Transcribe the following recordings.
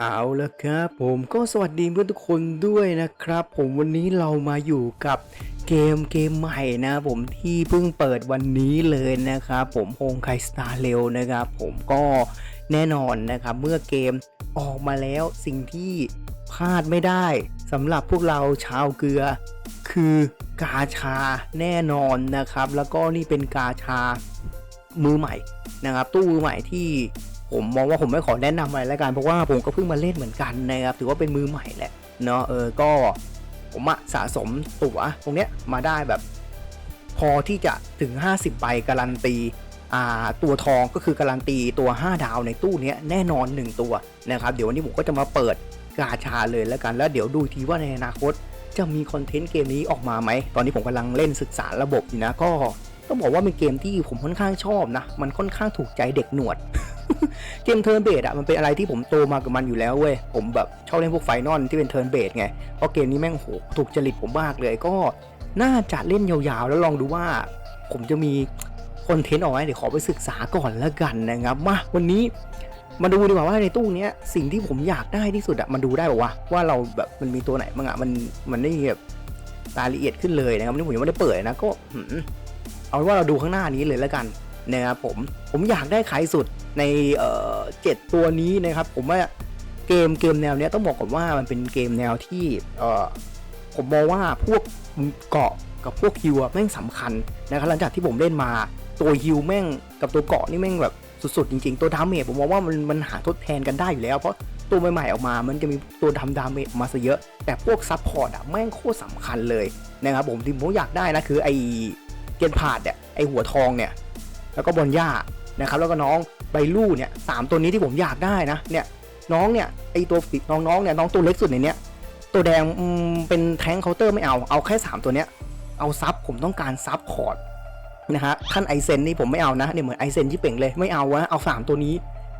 เอาละครับผมก็สวัสดีเพื่อนทุกคนด้วยนะครับ ผมวันนี้เรามาอยู่กับเกมเกมใหม่นะผมที่เพิ่งเปิดวันนี้เลยนะครับผมโฮงไคสตาร์เร็วนะครับผมก็แน่นอนนะครับเมื่อเกมออกมาแล้วสิ่งที่พลาดไม่ได้สำหรับพวกเราชาวเกลือ คือกาชาแน่นอนนะครับ แล้วก็นี่เป็นกาชามือใหม่นะครับตู้มือใหม่ที่ ผมมองว่าผมไม่ขอแนะนำอะไรแล้วกันเพราะว่าผมก็เพิ่งมาเล่นเหมือนกันนะครับถือว่าเป็นมือใหม่แหละเนาะเออก็ผมอะสะสมตั๋วตรงเนี้ยมาได้แบบ พอที่จะถึง 50ใบการันตีอ่าตัวทองก็คือการันตีตัว 5 ดาวในตู้เนี้ยแน่นอน 1 ตัวนะครับเดี๋ยววันนี้ผมก็จะมาเปิดกาชาเลยแล้วกันแล้วเดี๋ยวดูทีว่าในอนาคต จะมีคอนเทนต์เกมนี้ออกมาไหม ตอนนี้ผมกำลังเล่นศึกษาระบบอยู่นะก็ต้องบอกว่าเป็นเกมที่ผมค่อนข้างชอบนะ มันค่อนข้างถูกใจเด็กหนวด เกมเทิร์นเบสอะมันเป็นอะไรที่ผมโตมากับมันอยู่แล้วเว้ยผมแบบชอบเล่นพวกไฟนอลที่เป็นเทิร์นเบสไงเพราะเกมนี้แม่งโหถูกจริตผมมากเลยก็น่าจะเล่นยาวๆ แล้วลองดูว่า ผมจะมีคอนเทนต์ออกมาให้เดี๋ยวขอไปศึกษาก่อนแล้วกันนะครับมาวันนี้มาดูดีกว่าว่าในตู้เนี้ยสิ่งที่ผมอยากได้ที่สุดอะมันดูได้บอกว่าว่าเราแบบมันมีตัวไหนบ้างอะมันมันได้แบบรายละเอียดขึ้นเลยนะครับนี่ผมยังไม่ได้เปิดนะก็เอาว่าเราดูข้างหน้านี้เลยแล้วกัน นะครับผมผมอยากได้ขายสุดในเจ็ดตัวนี้นะครับ ผมว่าเกมเกมแนวเนี้ยต้องบอกก่อนว่ามันเป็นเกมแนวที่เออผมมองว่าพวกเกาะกับพวกฮิวอะแม่งสำคัญนะครับหลังจากที่ผมเล่นมาตัวฮิวแม่งกับตัวเกาะนี่แม่งแบบสุดๆจริงๆ ตัวดาเมจผมมองว่ามันมันหาทดแทนกันได้อยู่แล้ว เพราะตัวใหม่ๆออกมา มันจะมีตัวทำดาเมจมาซะเยอะ แต่พวกซับพอร์ตอะแม่งโคตรสำคัญเลยนะครับผมที่ผมอยากได้นะคือไอเกนพาดเนี่ยไอหัวทองเนี่ย แล้วก็บอลย่านะครับแล้วก็น้องไบลู่เนี่ยสามตัวนี้ที่ผมอยากได้นะเนี่ยน้องเนี่ยไอตัวฝีน้องๆเนี่ยน้องตัวเล็กสุดในเนี้ยตัวแดงเป็นแทงเคาน์เตอร์ไม่เอาเอาแค่สามตัวเนี้ยเอาซับผมต้องการซับพอร์ตนะฮะท่านไอเซนนี่ผมไม่เอานะเนี่ยเหมือนไอเซนที่เป่งเลยไม่เอาวะเอาสามตัวนี้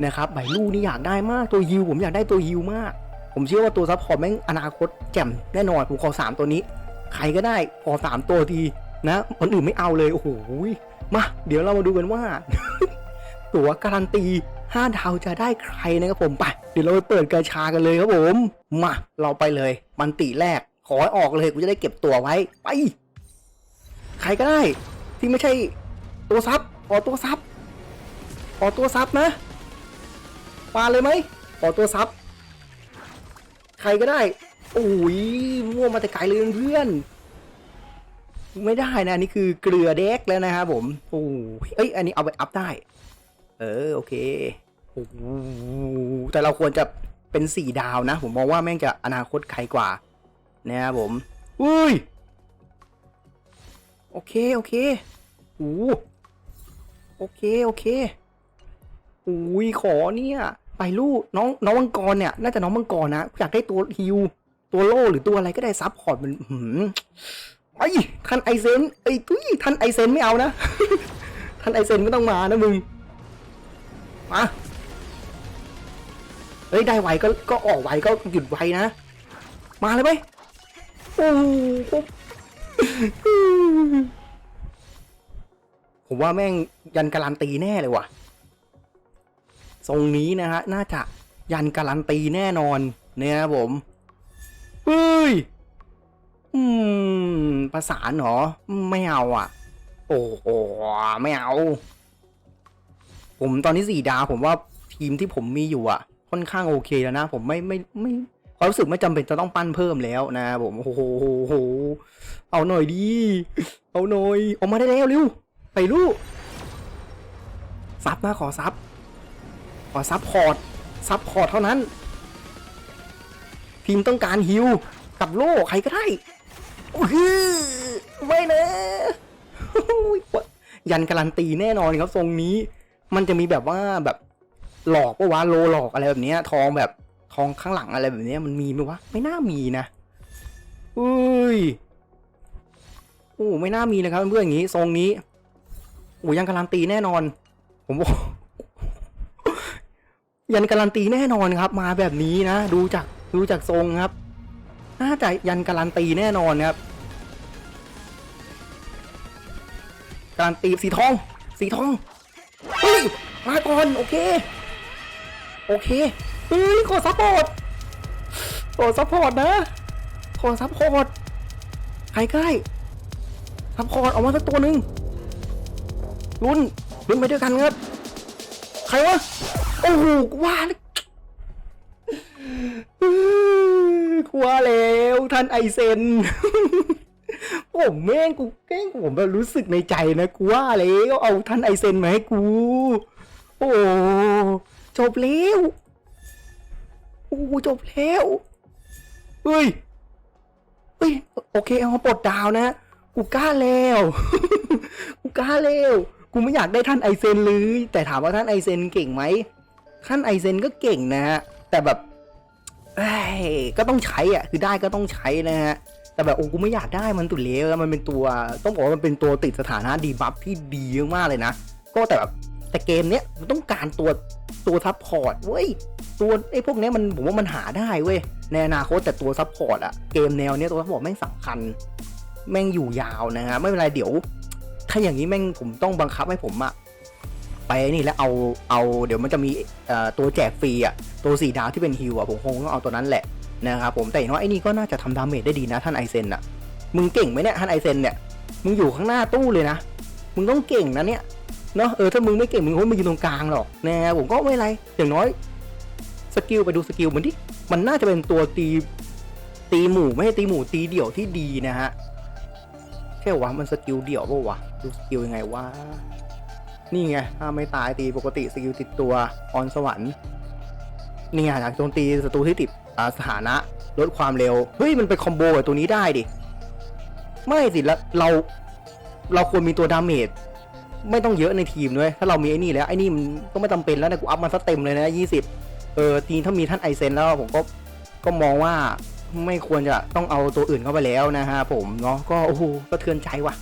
นะครับไบลู่นี่อยากได้มากตัวฮิวผมอยากได้ตัวฮิวมาก ผมเชื่อว่าตัวซับพอร์ตแม่งอนาคตแจ่มแน่นอนผมขอสามตัวนี้ ใครก็ได้ขอสามตัวทีนะคนอื่นไม่เอาเลยโอ้โห มา เดี๋ยวเรามาดูกันว่า ตั๋วการันตี5ดาวจะได้ใครนะครับผมไปเดี๋ยวเราไปเปิดกระชากันเลยครับผมมาเราไปเลย มันติแรก ขอให้ออกเลยกูจะได้เก็บตั๋วไว้ไป ใครก็ได้ ที่ไม่ใช่ตัวซับขอตัวซับขอตัวซับนะมาเลยไหมขอตัวซับใครก็ได้โอ้ยมั่วมาแต่ไกลเลยเพื่อน ไม่ได้นะอันนี่คือเกลือเด็กแล้วนะครับผมโอ้เอ้ยอันนี้เอาไปอัพได้ เออโอเคโอ้แต่เราควรจะเป็นสี่ดาวนะ ผมมองว่าแม่งจะอนาคตใครกว่านะครับผมอุ้ยโอเคโอเคโอ้โอเคโอเคอุ้ยขอเนี่ยไปลูกน้องน้องมังกรเนี่ยน่าจะน้องมังกรนะอยากได้ตัวฮิวตัวโล่หรือตัวอะไรก็ได้ซับพอร์ตมันหืม ไอ้ท่านไอเซนไอ้ตุ้ยท่านไอเซนไม่เอานะ ท่านไอเซนก็ต้องมานะมึง มา เฮ้ยได้ไวก็ก็ออกไวก็หยุดไวนะ มาเลยไหมโอ้ผมว่าแม่งยันการันตีแน่เลยว่ะ ทรงนี้นะฮะ น่าจะยันการันตีแน่นอนเนี่ยผมเฮ้ย อืม ประสานเหรอ ไม่เอาอะ โอ้โหไม่เอา ผมตอนนี้สี่ดาวผมว่าทีมที่ผมมีอยู่อะ ค่อนข้างโอเคแล้วนะ ผมไม่ไม่ไม่ความรู้สึกไม่จำเป็นจะต้องปั้นเพิ่มแล้วนะผมโอ้โหโหเอาหน่อยดีเอาหน่อยออกมาได้แล้วเร็วไปลูกซับนะขอซับขอซับพอร์ตซับพอร์ตเท่านั้น ทีมต้องการฮิวกับโล่ใครก็ได้ ไม่นะยันการันตีแน่นอนครับทรงนี้ มันจะมีแบบว่าแบบหลอกปะวะโลหลอกอะไรแบบนี้ทองแบบทองข้างหลังอะไรแบบนี้มันมีไหมวะไม่น่ามีนะอุ้ยโอ้ไม่น่ามีนะครับเพื่อนอย่างนี้ทรงนี้โอ้ยังการันตีแน่นอน ผมบอกยันการันตีแน่นอนครับ มาแบบนี้นะ ดูจากดูจากทรงครับ น่าจะยันการันตีแน่นอนครับ การันตีสีทอง สีทอง เฮ้ย มาก่อน โอเค โอเคเฮ้ยขอซัพพอร์ตขอซัพพอร์ตนะ ขอซัพพอร์ตใครใกล้ซัพพอร์ตออกมาสักตัวหนึ่งลุ้นลุ้นไปด้วยกันครับ ใครวะ โอ้โหว่าแล้ว กูว่าแล้วท่านไอเซน ผมแม่งกูแกล้งผมแบบรู้สึกในใจนะกูว่าแล้วเอาท่านไอเซนมาให้กู โอ้จบแล้วโอ้จบแล้วเฮ้ยเฮ้ยโอเคเอาปลดดาวนะกูกล้าแล้ว กูกล้าแล้วกูไม่อยากได้ท่านไอเซนเลยแต่ถามว่าท่านไอเซนเก่งไหมท่านไอเซนก็เก่งนะฮะแต่แบบ ก็ต้องใช้อะคือได้ก็ต้องใช้นะฮะแต่แบบโอ้กูไม่อยากได้มันตุเลวแล้วมันเป็นตัวต้องบอกว่ามันเป็นตัวติดสถานะดีบัฟที่ดีมากเลยนะก็แต่แบบแต่เกมเนี้ยมันต้องการตัวตัวซัพพอร์ตเว้ยตัวไอ้พวกเนี้ยมันผมว่ามันหาได้เว้ยในอนาคตแต่ตัวซัพพอร์ตอะเกมแนวเนี้ยตัวซัพพอร์ตแม่งสำคัญ แม่งอยู่ยาวนะฮะไม่เป็นไรเดี๋ยว ถ้าอย่างนี้แม่งผมต้องบังคับให้ผมอะ ไปนี่แล้วเอาเอาเดี๋ยวมันจะมีตัวแจกฟรีอะตัวสีดาวที่เป็นฮิวอะผมคงต้องเอาตัวนั้นแหละนะครับผมแต่อย่างน้อยไอ้นี่ก็น่าจะทำดาเมจได้ดีนะท่านไอเซนอะมึงเก่งไหมเนี่ยท่านไอเซนเนี่ยมึงอยู่ข้างหน้าตู้เลยนะมึงต้องเก่งนะเนี่ยเนาะเออถ้ามึงไม่เก่งมึงคงไม่ยืนตรงกลางหรอกนะผมก็ไม่เป็นไรอย่างน้อยสกิลไปดูสกิลมันที่มันน่าจะเป็นตัวตีตีหมู่ไม่ใช่ตีหมู่ตีเดี่ยวที่ดีนะฮะใช่วะมันสกิลเดี่ยวปะวะดูสกิลยังไงวะ นี่ไง ถ้าไม่ตายตีปกติสกิลติดตัวออนสวรรค์นี่ไงจากโจมตีศัตรูที่ติดสถานะลดความเร็ว เฮ้ย มันไปคอมโบกับตัวนี้ได้ดิ ไม่สิแล้วเรา เราควรมีตัวดาเมจไม่ต้องเยอะในทีมด้วย ถ้าเรามีไอ้นี่แล้วไอ้นี่มันก็ไม่จำเป็นแล้วนะกูอัพมันซะเต็มเลยนะยี่สิบเออทีถ้ามีท่านไอเซนแล้วผมก็ก็มองว่าไม่ควรจะต้องเอาตัวอื่นเข้าไปแล้วนะฮะผมเนาะก็โอ้โหสะเทือนใจว่ะ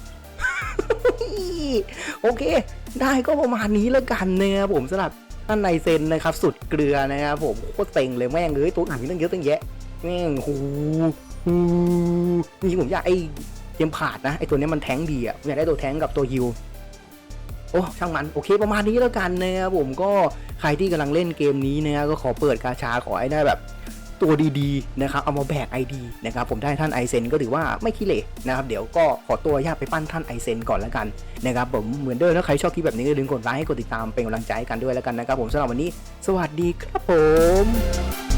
โอเค ได้ก็ประมาณนี้แล้วกันนะครับผมสำหรับท่านในเซนนะครับ สุดเกลือนะครับผมโคตรเต็งเลยแม่งเลยตัวอื่นมีตั้งเยอะตั้งแยะแม่งโหฮูนี่ผมอยากไอ้เกมขาดนะไอ้ตัวนี้มันแท้งดีอะผมอยากได้ตัวแท้งกับตัวฮิวโอ้ช่างมันโอเคประมาณนี้แล้วกันนะครับผมก็ใครที่กำลังเล่นเกมนี้นะก็ขอเปิดกาชาขอให้ได้แบบ ตัวดีๆนะครับเอามาแบกไอดีนะครับผมได้ท่านไอเซนก็ถือว่าไม่ขี้เหร่นะครับเดี๋ยวก็ขอตัวญาตไปปั้นท่านไอเซนก่อนแล้วกันนะครับผมเหมือนเดิมถ้าใครชอบคลิปแบบนี้ก็อย่าลืมกดไลค์ให้กดติดตามเป็นกำลังใจให้กันด้วยแล้วกันนะครับผมสำหรับวันนี้ สวัสดีครับผม